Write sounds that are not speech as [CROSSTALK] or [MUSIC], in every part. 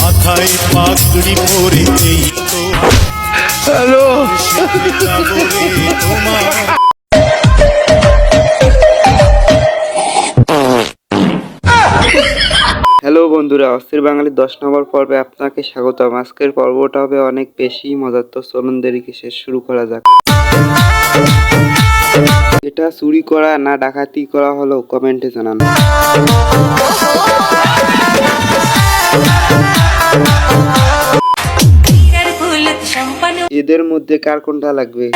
মাথায় পাগড়ি পরে এই তো হ্যালো। হ্যালো বন্ধুরা, অস্থির বাঙালির দশ নম্বর পর্বে আপনাকে স্বাগতম। আজকের পর্বটা হবে অনেক বেশি মজার। তো চলুন দেরিকে শেষ শুরু করা যাক। এটা চুরি করা না ডাকাতি করা হলো কমেন্টে জানান। এদের মধ্যে কার কোনটা লাগবে?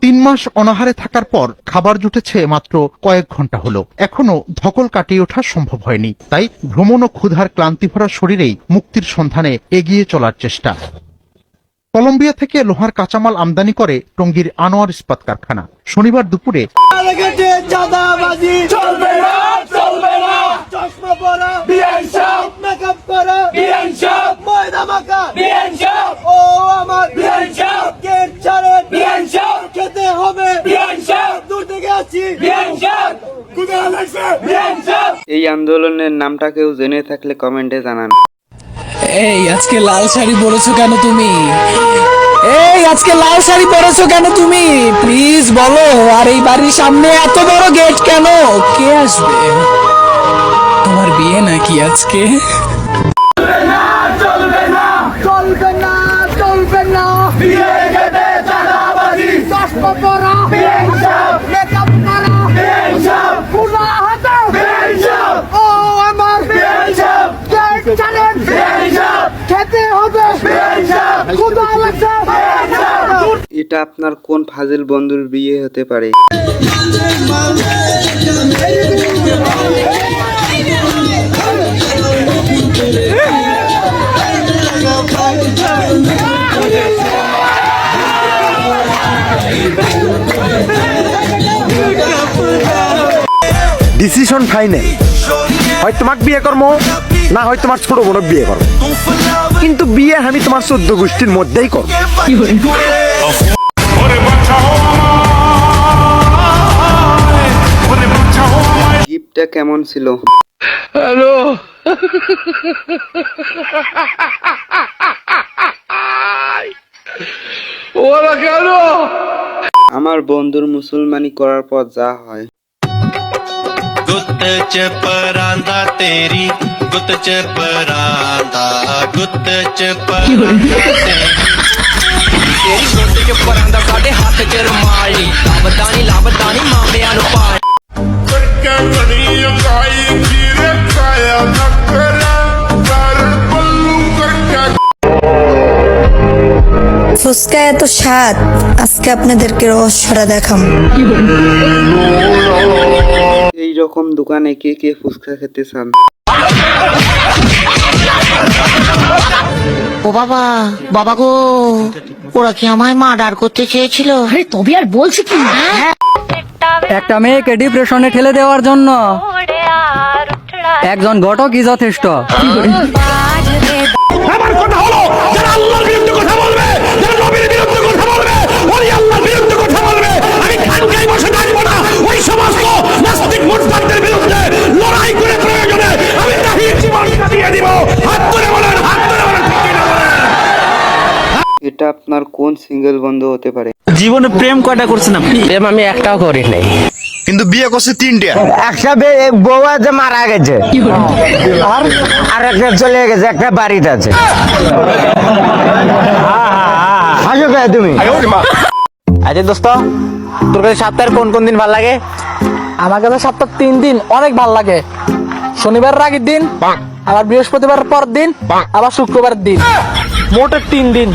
তিন মাস অনাহারে থাকার পর খাবার জুটেছে মাত্র কয়েক ঘণ্টা হলো। এখনও ধকল কাটিয়ে ওঠা সম্ভব হয়নি। তাই ভ্রমণ ও ক্ষুধার ক্লান্তি ভরা শরীরেই মুক্তির সন্ধানে এগিয়ে চলার চেষ্টা। কলম্বিয়া থেকে লোহার কাঁচামাল আমদানি করে টঙ্গীর আনোয়ার ইস্পাত কারখানা। শনিবার দুপুরে এই আন্দোলনের নামটা কেউ জেনে থাকলে কমেন্টে জানান। এই, আজকে লাল শাড়ি পরেছো কেন তুমি? এই, আজকে লাল শাড়ি পরেছো কেন তুমি? প্লিজ বলো, আর এই বাড়ির সামনে এত বড় গেট কেন? কে আসবে? তোমার বিয়ে নাকি আজকে? আপনার কোন ফাজিল বন্ধুর বিয়ে হতে পারে? ডিসিশন ফাইনাল হয় তোমাক বিয়ে করব না হয় তোমার ছোট বোনক বিয়ে করব কিন্তু বিয়ে আমি তোমার চোদ্দ গোষ্ঠীর মধ্যেই করব গিফটটা কেমন ছিল হ্যালো ওরা কেন আমার বন্ধুর মুসলমানি করার পর যা হয় ਗੁੱਤ ਚ ਪਰਾਂਦਾ ਤੇਰੀ ਗੁੱਤ ਚ ਪਰਾਂਦਾ ਗੁੱਤ ਚ ਪਰਾਂਦਾ ਤੇਰੀ ਤੇਰੀ ਗੁੱਟ ਚ ਪਰਾਂਦਾ ਸਾਡੇ ਹੱਥ ਚ ਰਮਾਲੀ ਲੱਭਦਾ ਨਹੀਂ ਲੱਭਦਾ ਨਹੀਂ ਮਾਮਿਆਂ ਨੂੰ ਪਾ ফুচকা এত স্বাদ আজকে আপনাদেরকে রহস্যটা দেখাম। এই রকম দোকানে কে কে ফুচকা খেতে চান? ও বাবা বাবা গো ওরা কি আমায় মার্ডার করতে চেয়েছিল? আরে তবে আর বলছি কি? একটা মেয়েকে ডিপ্রেশনে ঠেলে দেওয়ার জন্য। একজন ঘটকই যথেষ্ট। এটা আপনার কোন সিঙ্গেল বন্ধু হতে পারে? জীবনে প্রেম কয়টা করছেন আপনি? প্রেম আমি একটাও করি নাই। কিন্তু বিয়ে করছে তিনটা। একটা বউ আছে মারা গেছে। আর আর একটা চলে গেছে একটা বাড়িতে আছে। আসো কে তুমি। আচ্ছা দোস্ত তোর কাছে সপ্তাহের কোন কোন দিন ভালো লাগে? আমার কাছে সপ্তাহ তিন দিন অনেক ভালো লাগে। শনিবার আগের দিন আবার বৃহস্পতিবার পর দিন আবার শুক্রবার দিন। মোটে তিন দিন।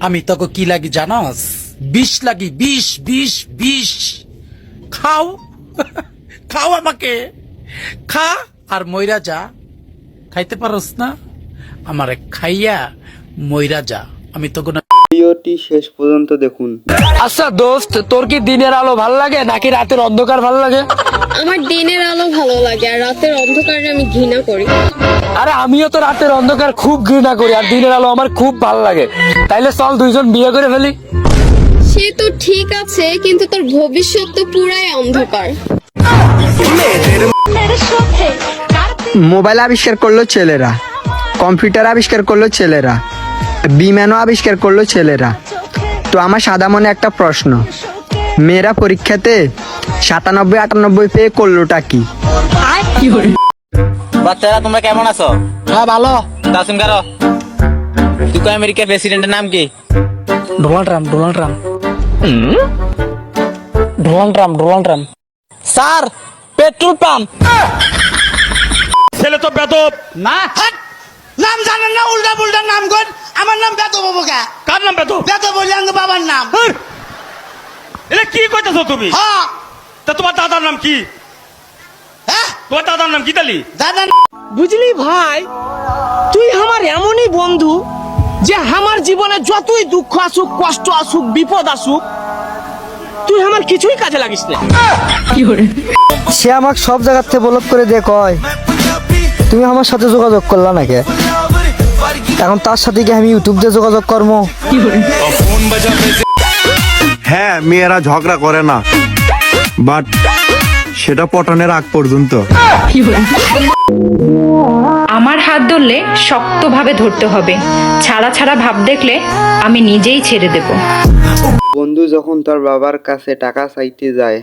আমি তোকে কি লাগি জানাস? বিষ লাগি, বিষ বিষ বিষ। খাও। খাও আমাকে। খা আর ময়রা যা। খাইতে পারস না? আমারে খাইয়া ময়রা যা। আমি তোকে না ভিডিওটি শেষ পর্যন্ত দেখুন। আচ্ছা দোস্ত তোর কি দিনের আলো ভালো লাগে নাকি রাতের অন্ধকার ভালো লাগে? আমার দিনের আলো ভালো লাগে আর রাতের অন্ধকারে আমি ঘৃণা করি। আরে আমিও তো রাতের অন্ধকার খুব ঘৃণা করি আর দিনের আলো আমার খুব ভালো লাগে। তাইলে চল দুইজন বিয়ে করে ফেলি। সে তো ঠিক আছে কিন্তু তোর ভবিষ্যৎ তো পুরাই অন্ধকার। মোবাইল আবিষ্কার করল ছেলেরা কম্পিউটার আবিষ্কার করল ছেলেরা। বিমানও আবিষ্কার করল ছেলেরা। তো আমার সাদা মনে একটা প্রশ্ন। মেয়েরা পরীক্ষাতে সাতানব্বই আটানব্বই পেয়ে করলোটা কি? বাচ্চারা তোমরা কেমন আছো? হ্যাঁ ভালো। তাসিম কারও? যুক্ত আমেরিকার প্রেসিডেন্টের নাম কি? Donald Trump Donald Trump. Donald Trump Donald Trump. Sir petrol pump. ছেলে তো বেদব। না নাম জানেন না উল্টা পুল্টা নাম কর। আমার নাম বেত বাবু কা কার নাম বেদব বেত বলি আঙ্গ বাবার নাম। এটা কি কইতেছো তুমি? হ্যাঁ তা তোমার দাদার নাম কি? হ্যাঁ? তোমার দাদার নাম কি তালি? দাদা বুঝলি ভাই তুই আমার এমনই বন্ধু যে আমার জীবনে যতই দুঃখ আসুক কষ্ট আসুক বিপদ আসুক তুই আমার কিছুই কাজে লাগিস না। সে আমাকে সব জায়গার থেকে ব্লক করে দিয়ে কয় তুমি আমার সাথে যোগাযোগ করলা নাকি? এখন তার সাথে কি আমি ইউটিউব দিয়ে যোগাযোগ করব। হ্যাঁ মেয়েরা ঝগড়া করে না। বাট সেটা পটনের আগ পর্যন্ত। আমার হাত ধরলে শক্তভাবে ধরতে হবে। ছাড়া ছাড়া ভাব দেখলে আমি নিজেই ছেড়ে দেব। বন্ধু যখন তার বাবার কাছে টাকা চাইতে যায়।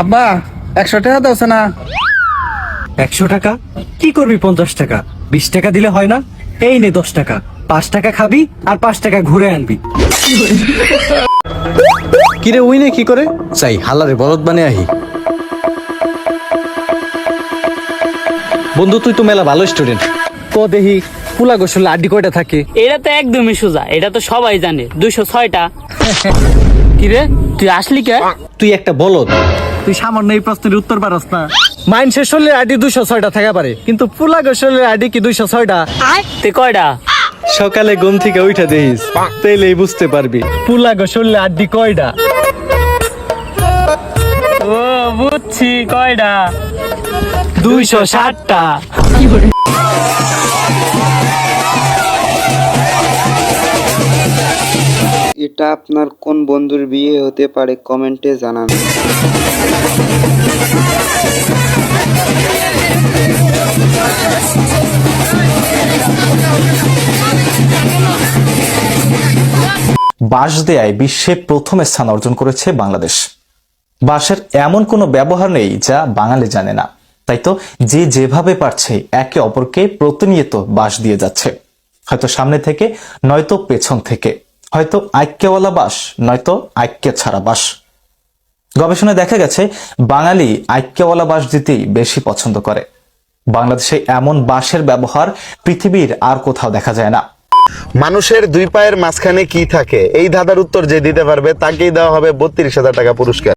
আব্বা একশো টাকা দাও না একশো টাকা? কি করবি পঞ্চাশ টাকা? বিশ টাকা দিলে হয় না? এই নে দশ টাকা। পাঁচ টাকা খাবি আর পাঁচ টাকা ঘুরে আনবি। কিরে উইনে কি করে? চাই হালারে বলদ বানে আহি। বন্ধু তুই তো মেলা ভালো স্টুডেন্ট ক দেহি পুলা গোসলে আড্ডি কয়টা থাকে? এটা তো একদমই সোজা এটা তো সবাই জানে দুইশো ছয়টা। [LAUGHS] কিরে তুই আসলি কে? তুই একটা বলদ। তুই সামান্য এই প্রশ্নের উত্তর পারস না। মাইন্সের শরীরের আইডি দুইশো ছয়টা থাকা পারে। কিন্তু পুলা গোসলের আইডি কি দুইশো ছয়টা? তুই কয়টা সকালে ঘুম থেকে উঠে দেখিস তাইলেই বুঝতে পারবি। পুলা গোসলের আড্ডি কয়টা ও বুঝছি কয়টা দুইশো ষাটটা। এটা আপনার কোন বন্ধুর বিয়ে হতে পারে কমেন্টে জানান। বাঁশ দেয়ায় বিশ্বে প্রথম স্থান অর্জন করেছে বাংলাদেশ। বাঁশের এমন কোনো ব্যবহার নেই যা বাঙালি জানে না। তাই তো যে যেভাবে পারছে একে অপরকে প্রতিনিয়ত বাঁশ দিয়ে যাচ্ছে। হয়তো সামনে থেকে, নয়তো পেছন থেকে। হয়তো আইক্যওয়ালা বাস, নয়তো আইক্য ছাড়া বাস। গবেষণায় দেখা গেছে, বাঙালি আইক্যওয়ালা বাস দিতেই বেশি পছন্দ করে। বাংলাদেশে এমন বাঁশের ব্যবহার পৃথিবীর আর কোথাও দেখা যায় না। মানুষের দুই পায়ের মাঝখানে কি থাকে? এই ধাঁধার উত্তর যে দিতে পারবে, তাকেই দেওয়া হবে বত্রিশ হাজার টাকা পুরস্কার।